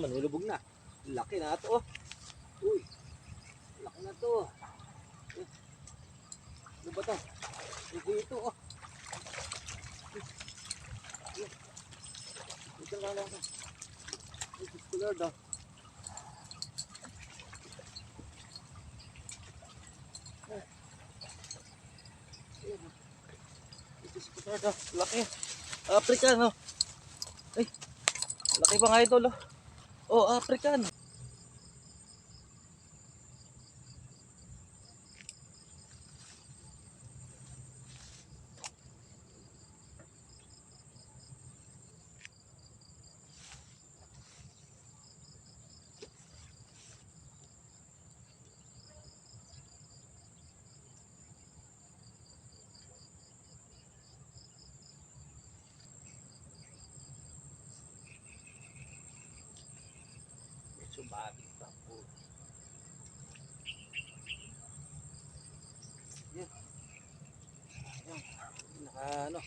Manulubog na. Laki na ito oh. Uy. Laki na to. Eh. Ano ba to? Hindi ito oh. Eh. Ito lang. Oh. Eh. Oh. Ay, Diyos ko Lord oh. Laki. African oh. Ay. Laki pa nga idol oh. Oh, African. Sumabit pa po. Yan. Yan. Ano.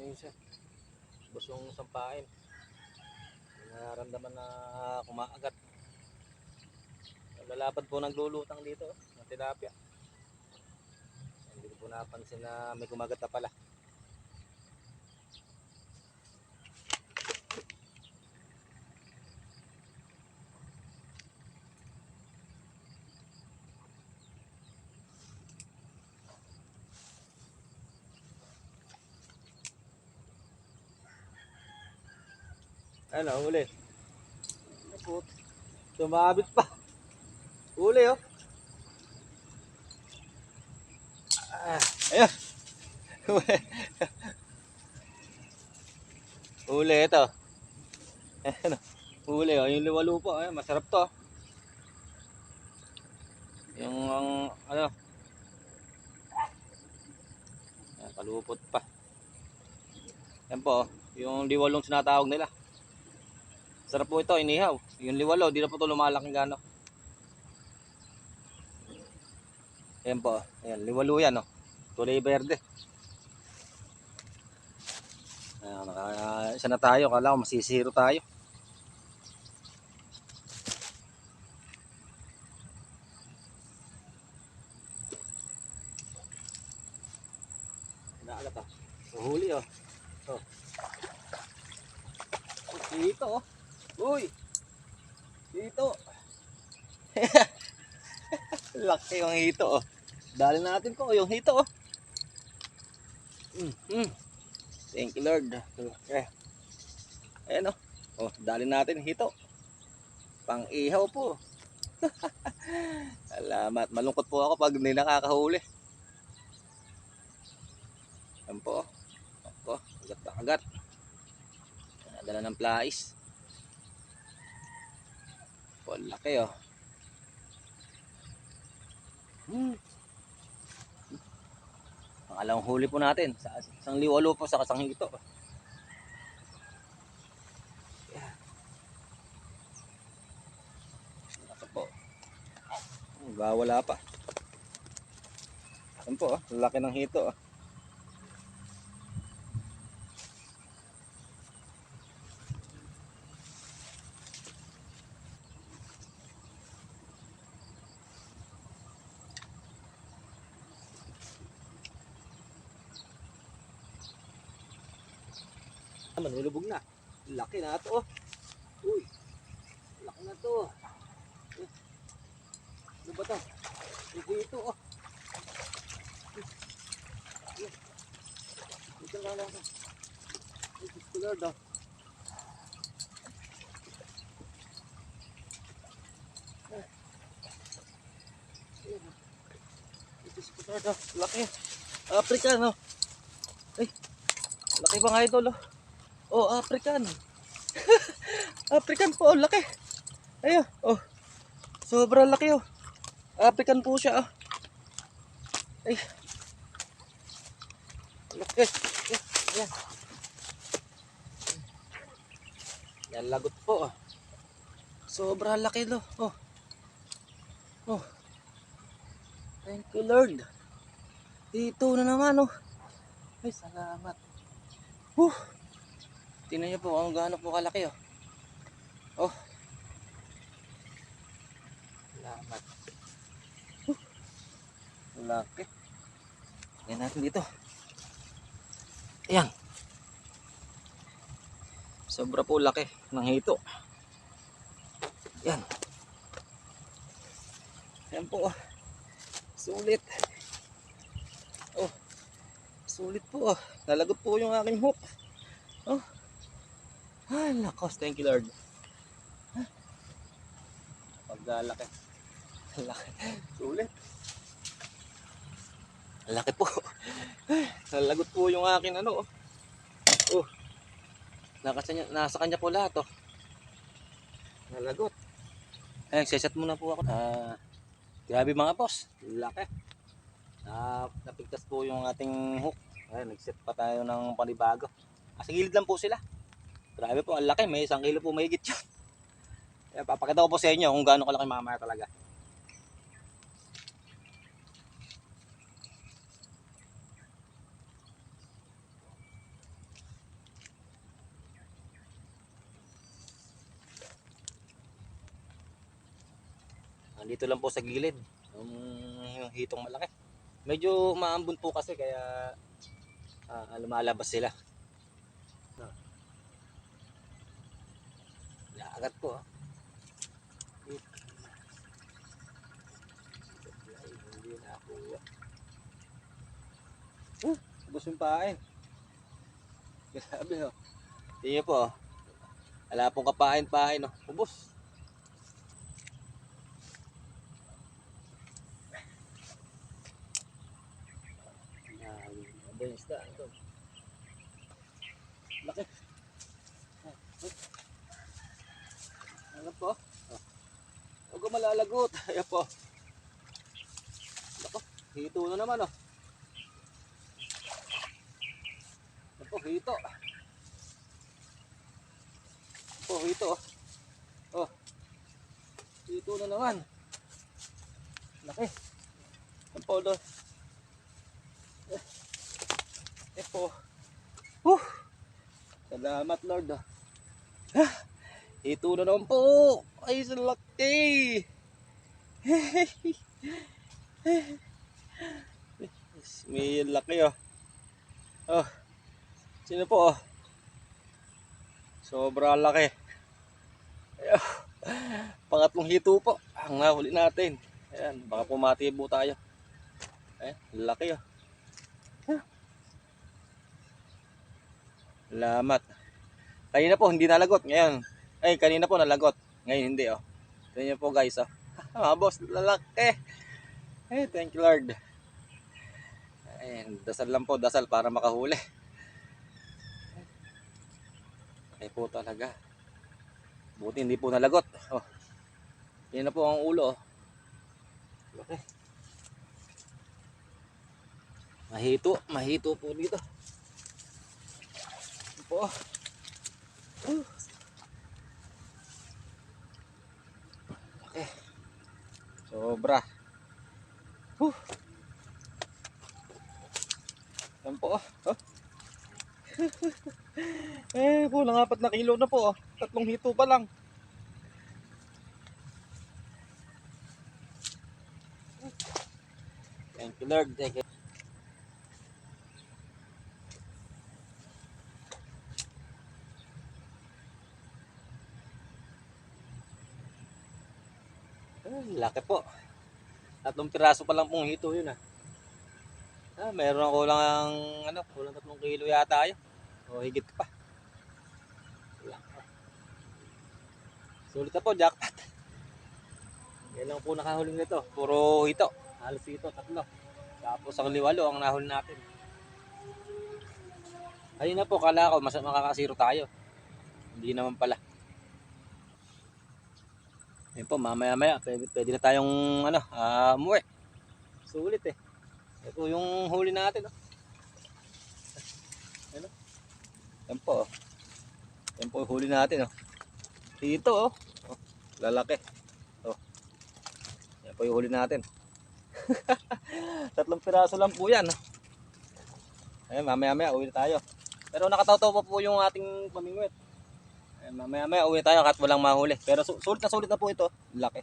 Ayun siya. Busong sampain nararamdaman na kumaagat. Lalapad po naglulutang dito, ng tilapia. Hindi ko po napansin na may kumagat na pala. Ano. Put. Tumabit pa. Huli oh. Ah, ayun. Huli ito. Ano, huli oh, yung liwalo po, ayun, masarap to. Yung ang ano. Kalupot pa. Yan po, oh, yung liwalong sinatawag nila. Sarap po ito, inihaw. Yung liwalo, di na po ito lumalaking gano. Ayan po, ayan, liwalo yan, oh. Tulay verde. Ayan, naka, isa na tayo, kala ko masisiro tayo. Inaalat ah. Huli. Oh. Oh, Dito oh. Uy! Dito! Laki yung hito oh. Dali natin ko yung hito oh. Mm, mm. Thank you Lord. Okay. Ayan oh. Oh, dali natin hito. Pang ihaw po. Salamat. Malungkot po ako pag hindi nakakahuli. Ayan po. Ako, agat na agat. Nadala ng plais. Po, laki oh. Hmm. Pangalawang huli po natin. Sa isang liwalo po sa kasang ito. Yeah. Ito po. Hmm, ba, wala pa. Ayan po, oh. laki ng hito. Oh. Manulubog na. Laki na ito. Oh. Uy. Laki na to. Eh. Ano ba to? Hindi ito. Oh. Ito nga lang. Diyos ko Lord. Oh. Eh. Ay, Diyos ko Lord. Oh. Laki. Ay. Laki pa nga idol. Oh. Oh, African. African po, oh, laki. Ayun, oh. Sobrang laki oh. African po siya oh. Ay. Laki. Ay, ayan. Yan lagot po. oh. Sobra laki lo. Oh. Oh. Thank you Lord. Dito na naman oh. Ay salamat. Huh. Tingnan niyo po kung gaano po kalaki oh. Oh. Salamat. Huh. Laki. Yan natin dito. Ayan. Sobra po laki ng hito. Yan. Yan po. oh. Sulit. Oh. Sulit po. oh. Po yung aking hook. Oh. Ay, lakos. Thank you, Lord. Ah. Paglalaki. Laki. Sulit. Laki po. Nalagot po yung akin ano. oh. Oh. Nasa kanya, nasa kanya po lahat oh. Nalagot. Ay, nagsiset muna po ako. Ah, grabe mga boss. Laki. Na, napigtas po yung ating hook. Ay, nagset pa tayo ng panibago. Ah, sa gilid lang po sila. Grabe po, ang laki. May isang kilo po mahigit yun. Kaya papakita ko po sa inyo kung gaano kalaki mamaya talaga. Nandito lang po sa gilid. Yung, yung hitong malaki. Medyo maambon po kasi kaya ah, lumalabas sila. Lagat po. ah. Hindi nakuha. Uh, ubos yung pain. Grabe oh. Tingnan po oh. Wala pong kapain-pain oh. Ubos. Ano yung isda? Laki. Ano po? Oh. Huwag ko malalagot. Ayan po. Lako. Hito na naman oh. Ayan po, hito. Ayan po, hito oh. Oh. Hito na naman. Laki. Ayan po doon. Eh po. Huh. Salamat Lord. ah. Ito na naman po. Ay, sa laki. May laki oh. Oh. Sino po oh? Sobra laki. Ayun. Pangatlong hito po. Ang nahuli natin. Ayan, baka pumatibo tayo. Eh, laki oh. Salamat. Kanina po hindi nalagot. Ngayon, ay kanina po nalagot. Ngayon hindi oh. Tingnan niyo po guys oh. Mga boss, lalaki. Eh, thank you Lord. Ayun, dasal lang po, dasal para makahuli. Ay po talaga. Buti hindi po nalagot. Oh. Yan na po ang ulo oh. Laki. Mahito, mahito po dito po. Uh. Sobra. Uh. Yan po. Oh. eh, kulang apat na kilo na po. Oh. Tatlong hito pa lang. Thank you Lord. Thank you. Ay, laki po. Tatlong piraso pa lang pong hito yun ah. Ah, meron ako lang ano, kulang tatlong kilo yata yun. O higit pa. Sulit na po, jackpot. Yan lang po nakahuling nito. Puro hito. Halos hito, tatlo. Tapos ang liwalo ang nahuli natin. Ayun na po, kala ko mas makakasiro tayo. Hindi naman pala. Ayun po, mamaya maya, pwede, na tayong ano, ah, umuwi. Sulit eh. Ito yung huli natin. Oh. Ano? Yan po. oh. Yan po yung huli natin. Oh. Hito oh. oh lalaki. Oh. Yan po yung huli natin. Tatlong piraso lang po yan. Ayun, mamaya maya uwi na tayo. Pero nakataw pa po yung ating pamingwit. Mamaya maya uwi tayo kahit walang mahuli. Pero su- sulit na sulit na po ito. Laki.